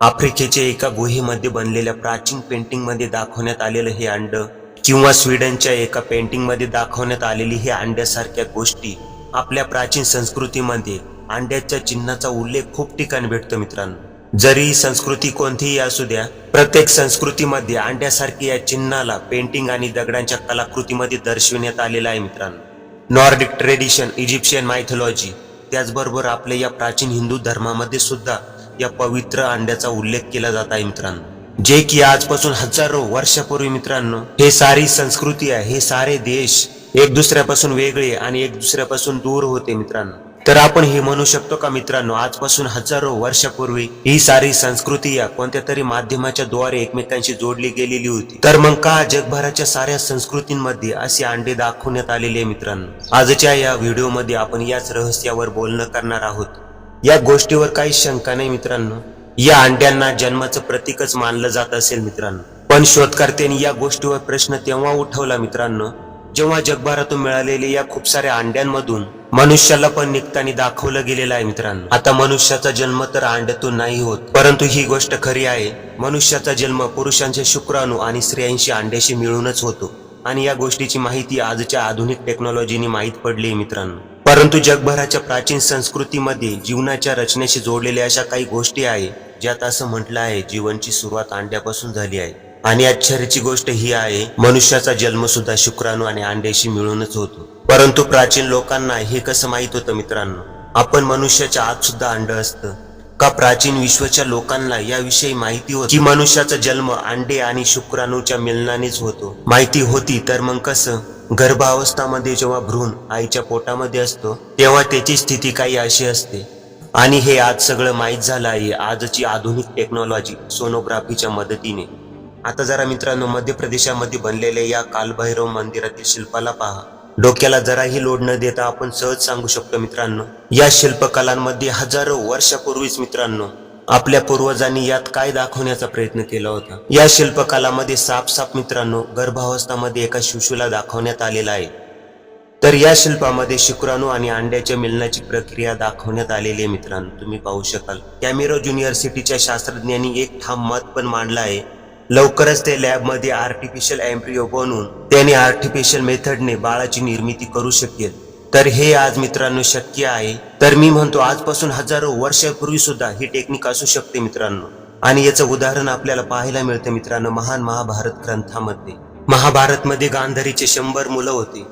आफ्रिकेच्या एका गुहेमध्ये बनलेल्या प्राचीन पेंटिंगमध्ये दाखवण्यात आलेलं हे अंड किंवा स्वीडनच्या एका पेंटिंगमध्ये दाखवण्यात आलेली हे अंड्यासारख्या गोष्टी आपल्या प्राचीन संस्कृतीमध्ये अंड्याच्या चिन्हाचा उल्लेख खूप ठिकाणी भेटतो मित्रांनो. जरी संस्कृती कोणतीही असू द्या प्रत्येक संस्कृतीमध्ये अंड्यासारखी या चिन्हाला पेंटिंग आणि दगडांच्या कलाकृतीमध्ये दर्शविण्यात आलेलं आहे मित्रांनो. नॉर्डिक ट्रेडिशन इजिप्शियन मायथॉलॉजी त्याचबरोबर आपल्या या प्राचीन हिंदू धर्मामध्ये सुद्धा या पवित्र अंड्याचा उल्लेख केला जात आहे मित्रांनो. जे की आजपासून हजारो वर्षापूर्वी मित्रांनो हे सारी संस्कृती आहे हे सारे देश एक दुसऱ्यापासून वेगळे आणि एक दुसऱ्यापासून दूर होते मित्रांनो. तर आपण हे म्हणू शकतो का मित्रांनो आजपासून हजारो वर्षापूर्वी ही सारी संस्कृती या कोणत्या तरी माध्यमाच्या द्वारे एकमेकांशी जोडली गेलेली होती. तर मग का जगभराच्या साऱ्या संस्कृतींमध्ये असे अंडे दाखवण्यात आलेले मित्रांनो? आजच्या या व्हिडिओमध्ये आपण याच रहस्यावर बोलणं करणार आहोत. या गोष्टीवर काही शंका नाही मित्रांनो. या अंड्यांना जन्माचं प्रतीकच मानलं जात असेल मित्रांनो. पण शोधकर्त्यांनी या गोष्टीवर प्रश्न तेव्हा उठवला मित्रांनो जेव्हा जगभरातून मिळालेल्या या खूप साऱ्या अंड्यांमधून मनुष्याला पण निघताना दाखवलं गेलेलं आहे मित्रांनो. आता मनुष्याचा जन्म तर अंड्यातून नाही होत परंतु ही गोष्ट खरी आहे. मनुष्याचा जन्म पुरुषांच्या शुक्राणू आणि स्त्रियांशी अंड्याशी मिळूनच होतो. आणि या गोष्टीची माहिती आजच्या आधुनिक टेक्नॉलॉजीने माहीत पडली मित्रांनो. परंतु जगभराच्या प्राचीन संस्कृतीमध्ये जीवनाच्या रचनेशी जोडलेल्या अशा काही गोष्टी आहे ज्यात असं म्हटलं आहे जीवनची सुरुवात अंड्यापासून झाली आहे. आणि आश्चर्याची गोष्ट ही आहे मनुष्याचा जन्म सुद्धा शुक्राणू आणि अंड्याशी मिळूनच होतो. परंतु प्राचीन लोकांना हे कसं माहीत होतं मित्रांनो? आपण मनुष्याच्या आत सुद्धा अंड असतं. का प्राचीन विश्वच्या लोकांना याविषयी माहिती होती? की मनुष्याचा जन्म अंडे आणि शुक्राणूच्या मिलनानेच होतो. माहिती होती तर मग कसं? गर्भावस्थामध्ये जेव्हा भ्रूण आईच्या पोटामध्ये असतो तेव्हा त्याची स्थिती काही अशी असते. आणि हे आज सगळं माहीत झालं आहे आजची आधुनिक टेक्नॉलॉजी सोनोग्राफीच्या मदतीने. आता जरा मित्रांनो मध्य प्रदेशामध्ये बनलेल्या या कालभैरव मंदिरातील शिल्पाला पहा. डोक्याला जराही लोड न देता आपण सहज सांगू शकतो मित्रांनो या शिल्पकलांमध्ये हजारो वर्षापूर्वीच मित्रांनो आपल्या पूर्वजांनी यात काय दाखवण्याचा प्रयत्न केला होता? या शिल्पकलामध्ये साप साप मित्रांनो गर्भावस्थामध्ये एका शिशूला दाखवण्यात आलेला आहे. तर या शिल्पामध्ये शुक्राणू आणि अंड्याच्या मिलनाची प्रक्रिया दाखवण्यात आलेली आहे मित्रांनो तुम्ही पाहू शकाल. कॅमेरो युनिव्हर्सिटीच्या शास्त्रज्ञांनी एक ठाम मत पण मांडला आहे. लवकरच ते लॅबमध्ये आर्टिफिशियल एम्प्रिओ बनवून त्याने आर्टिफिशियल मेथडने बाळाची निर्मिती करू शकेल. तर हे आज मित्रांनो शक्य आहे. तर मी म्हणतो आजपासून हजारो वर्षापूर्वी सुद्धा ही टेक्निक असू शकते मित्रांनो. आणि याचं उदाहरण आपल्याला पाहायला मिळतं मित्रांनो महान महाभारत ग्रंथामध्ये. महाभारत मध्ये गांधारीचे शंभर मुलं होती.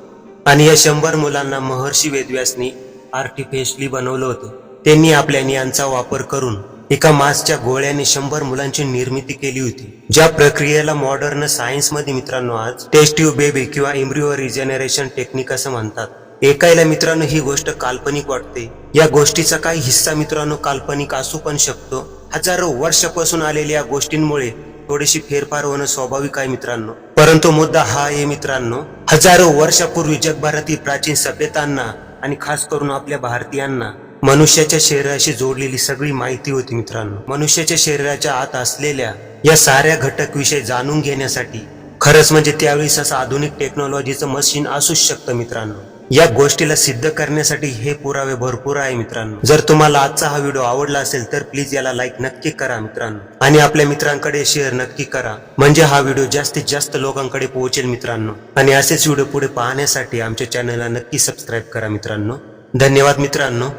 आणि या शंभर मुलांना महर्षी वेदव्यासनी आर्टिफिशियली बनवलं होतं. त्यांनी आपल्या नियांचा वापर करून एका मासच्या गोळ्याने शंभर मुलांची निर्मिती केली होती. ज्या प्रक्रियेला मॉडर्न सायन्समध्ये मित्रांनो आज टेस्ट बेबी किंवा इम्ब्रिओ रिजेनरेशन टेक्निक असं म्हणतात. एकायला मित्रांनो ही गोष्ट काल्पनिक वाटते. या गोष्टीचा काही हिस्सा मित्रांनो काल्पनिक असू पण शकतो. हजारो वर्षापासून आलेल्या या गोष्टींमुळे थोडीशी फेरफार होणं स्वाभाविक आहे मित्रांनो. परंतु मुद्दा हा आहे मित्रांनो हजारो वर्षापूर्वी जगभरातील प्राचीन सभ्यतांना आणि खास करून आपल्या भारतीयांना मनुष्याच्या शरीराशी जोडलेली सगळी माहिती होती मित्रांनो. मनुष्याच्या शरीराच्या आत असलेल्या या साऱ्या घटक विषय जाणून घेण्यासाठी खरंच म्हणजे त्यावेळेस असं आधुनिक टेक्नॉलॉजीचं मशीन असूच शकतं मित्रांनो. या गोष्टीला सिद्ध करण्यासाठी हे पुरावे भरपूर आहे मित्रांनो. जर तुम्हाला आजचा हा व्हिडिओ आवडला असेल तर प्लीज याला लाईक नक्की करा मित्रांनो. आणि आपल्या मित्रांकडे शेअर नक्की करा. म्हणजे हा व्हिडिओ जास्तीत जास्त लोकांकडे पोहोचेल मित्रांनो. आणि असेच व्हिडिओ पुढे पाहण्यासाठी आमच्या चॅनलला नक्की सबस्क्राईब करा मित्रांनो. धन्यवाद मित्रांनो.